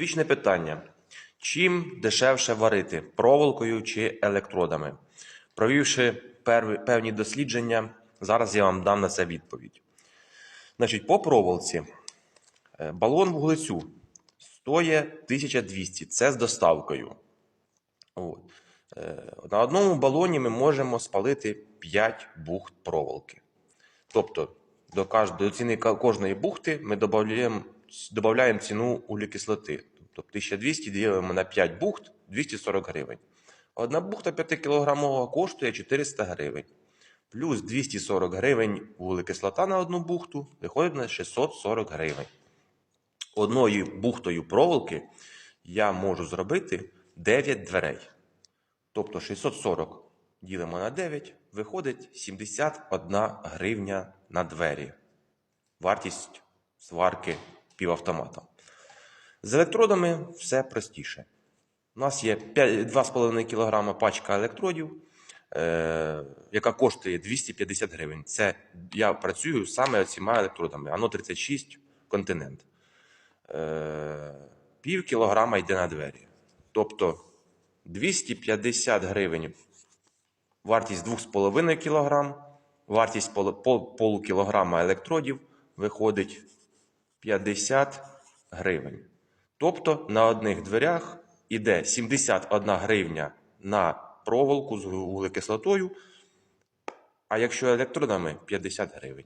Вічне питання. Чим дешевше варити проволокою чи електродами? Провівши певні дослідження, зараз я вам дам на це відповідь. Значить, по проволоці е, балон вуглецю стоїть 1200, це з доставкою. Е, На одному балоні ми можемо спалити 5 бухт проволоки. Тобто до, ціни кожної бухти ми додаємо, додаємо ціну углекислоти. Тобто 1200 ділимо на 5 бухт 240 гривень. Одна бухта 5 кілограмова коштує 400 гривень. Плюс 240 гривень вуглекислота на одну бухту виходить на 640 гривень. Одною бухтою проволоки я можу зробити 9 дверей. Тобто 640 ділимо на 9, виходить 71 гривня на двері. Вартість сварки півавтомата. З електродами все простіше. У нас є 2,5 кг пачка електродів, е, яка коштує 250 гривень. Це я працюю саме цими електродами. Ано 36 континент. Е, пів кілограма йде на двері. Тобто 250 гривень вартість 2,5 кг, вартість полукілограма електродів виходить 50 гривень. Тобто на одних дверях іде 71 гривня на проволоку з вуглекислотою, а якщо електродами 50 гривень.